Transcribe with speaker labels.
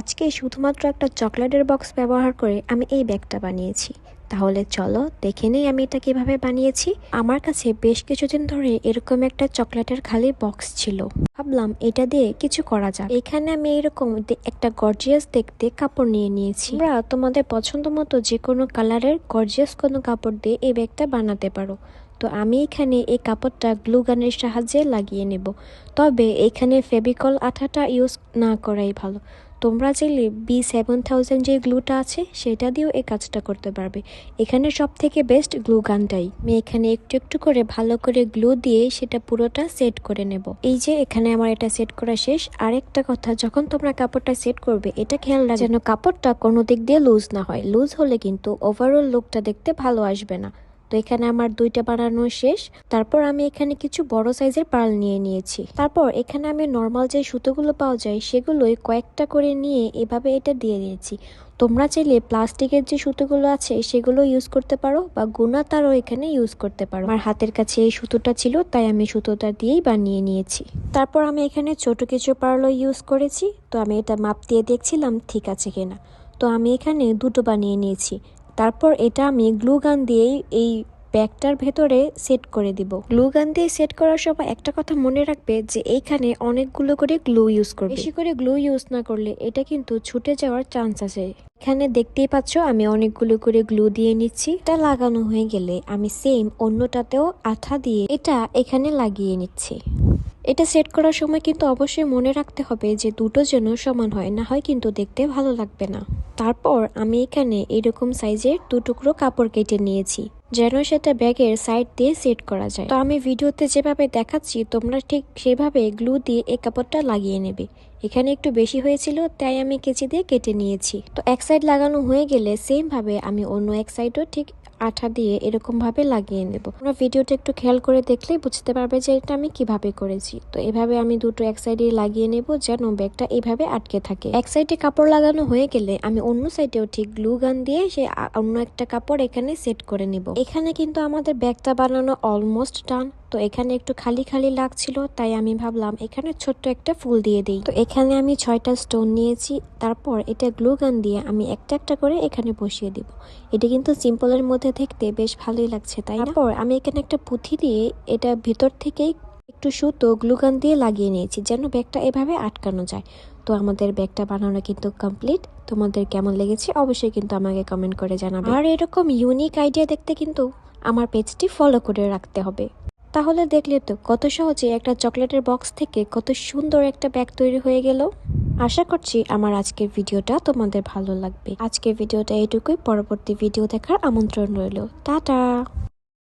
Speaker 1: আজকে শুধুমাত্র একটা চকলেটের বক্স ব্যবহার করে আমি এই ব্যাগটা বানিয়েছি। তাহলে চলো দেখে নেই আমি এটা কীভাবে বানিয়েছি। আমার কাছে বেশ কিছুদিন ধরে এরকম একটা চকলেটের খালি বক্স ছিল। ভাবলাম এটা দিয়ে কিছু করা যাক। এখানে আমি এরকম একটা গর্জিয়াস দেখতে কাপড় নিয়ে নিয়েছি। তোমরা তোমাদের পছন্দ মতো যে কোনো কালারের গর্জিয়াস কোনো কাপড় দিয়ে এই ব্যাগটা বানাতে পারো। তো আমি এখানে এই কাপড়টা গ্লু গানের সাহায্যে লাগিয়ে নেব। তবে এখানে ফেবিকল আঠাটা ইউজ না করাই ভালো। তোমরা চাইলে বি সেভেন থাউজেন্ড যে গ্লুটা আছে, সেটা দিয়েও এই কাজটা করতে পারবে। এখানে সব থেকে বেস্ট গ্লু গানটাই। আমি এখানে একটু একটু করে ভালো করে গ্লু দিয়ে সেটা পুরোটা সেট করে নেব। এই যে এখানে আমার এটা সেট করা শেষ। আরেকটা কথা, যখন তোমরা কাপড়টা সেট করবে, এটা খেয়াল রাখবে যেন কাপড়টা কোনো দিক দিয়ে লুজ না হয়। লুজ হলে কিন্তু ওভারঅল লুকটা দেখতে ভালো আসবে না। তো এখানে আমার দুইটা বানানো শেষ। তারপর আমি এখানে কিছু বড় সাইজের পার্ল নিয়ে নিয়েছি। তারপর এখানে আমি নর্মাল যে সুতোগুলো পাওয়া যায়, সেগুলোই কয়েকটা করে নিয়ে এভাবে এটা দিয়ে দিয়েছি। তোমরা চাইলে প্লাস্টিকের যে সুতোগুলো আছে, সেগুলো ইউজ করতে পারো বা গুনা তারও এখানে ইউজ করতে পারো। আমার হাতের কাছে এই সুতোটা ছিল, তাই আমি সুতোটা দিয়েই বানিয়ে নিয়েছি। তারপর আমি এখানে ছোট কিছু পার্লও ইউজ করেছি। তো আমি এটা মাপ দিয়ে দেখছিলাম ঠিক আছে কিনা। তো আমি এখানে দুটো বানিয়ে নিয়েছি। তারপর এটা আমি গ্লু গান দিয়েই এই ব্যাগটার ভেতরে সেট করে দিব। গ্লু গান দিয়ে সেট করার সময় একটা কথা মনে রাখবে যে এইখানে অনেকগুলো করে গ্লু ইউজ করবে। বেশি করে গ্লু ইউজ না করলে এটা কিন্তু ছুটে যাওয়ার চান্স আছে। এখানে দেখতেই পাচ্ছ আমি অনেকগুলো করে গ্লু দিয়ে নিচ্ছি। এটা লাগানো হয়ে গেলে আমি সেম অন্যটাতেও আঠা দিয়ে এটা এখানে লাগিয়ে নিচ্ছি। এটা সেট করার সময় কিন্তু অবশ্যই মনে রাখতে হবে যে দুটো যেন সমান হয়, না হয় কিন্তু দেখতে ভালো লাগবে না। তারপর আমি এখানে এরকম সাইজের দু টুকরো কাপড় কেটে নিয়েছি, যেন সেটা ব্যাগের সাইড দিয়ে সেট করা যায়। তো আমি ভিডিওতে যেভাবে দেখাচ্ছি, তোমরা ঠিক সেভাবে গ্লু দিয়ে এই কাপড়টা লাগিয়ে নেবে। এখানে একটু বেশি হয়েছিল, তাই আমি কেচি দিয়ে কেটে নিয়েছি। তো এক সাইড লাগানো হয়ে গেলে সেমভাবে আমি অন্য এক সাইডও ঠিক আঠা দিয়ে এরকমভাবে লাগিয়ে নেব। আমরা ভিডিওটা একটু খেয়াল করে দেখলেই বুঝতে পারবে যে এটা আমি কীভাবে করেছি। তো এভাবে আমি দুটো এক সাইডে লাগিয়ে নেব যেন ব্যাগটা এইভাবে আটকে থাকে। এক সাইডে কাপড় লাগানো হয়ে গেলে আমি অন্য সাইডেও ঠিক গ্লু গান দিয়ে সে অন্য একটা কাপড় এখানে সেট করে নিব। এখানে কিন্তু আমাদের ব্যাগটা বানানো অলমোস্ট ডান তো এখানে একটু খালি খালি লাগছিল, তাই আমি ভাবলাম এখানে ছোট্ট একটা ফুল দিয়ে দিই। তো এখানে আমি ছয়টা স্টোন নিয়েছি, তারপর এটা গ্লু গান দিয়ে আমি একটা একটা করে এখানে বসিয়ে দিব। এটা কিন্তু সিম্পলের মধ্যে দেখতে বেশ ভালোই লাগছে, তাই তারপর আমি এখানে একটা পুঁথি দিয়ে এটা ভেতর থেকেই একটু সুতো গ্লুগান দিয়ে লাগিয়ে নিয়েছি, যেন ব্যাগটা এভাবে আটকানো যায়। তো আমাদের ব্যাগটা বানানো কিন্তু কমপ্লিট তোমাদের কেমন লেগেছে অবশ্যই কিন্তু আমাকে কমেন্ট করে জানাবে। আর এরকম ইউনিক আইডিয়া দেখতে কিন্তু আমার পেজটি ফলো করে রাখতে হবে। তাহলে দেখলে তো কত সহজে একটা চকলেটের বক্স থেকে কত সুন্দর একটা ব্যাগ তৈরি হয়ে গেল। আশা করছি আমার আজকের ভিডিওটা তোমাদের ভালো লাগবে। আজকের ভিডিওটা এটুকুই পরবর্তী ভিডিও দেখার আমন্ত্রণ রইল। টাটা!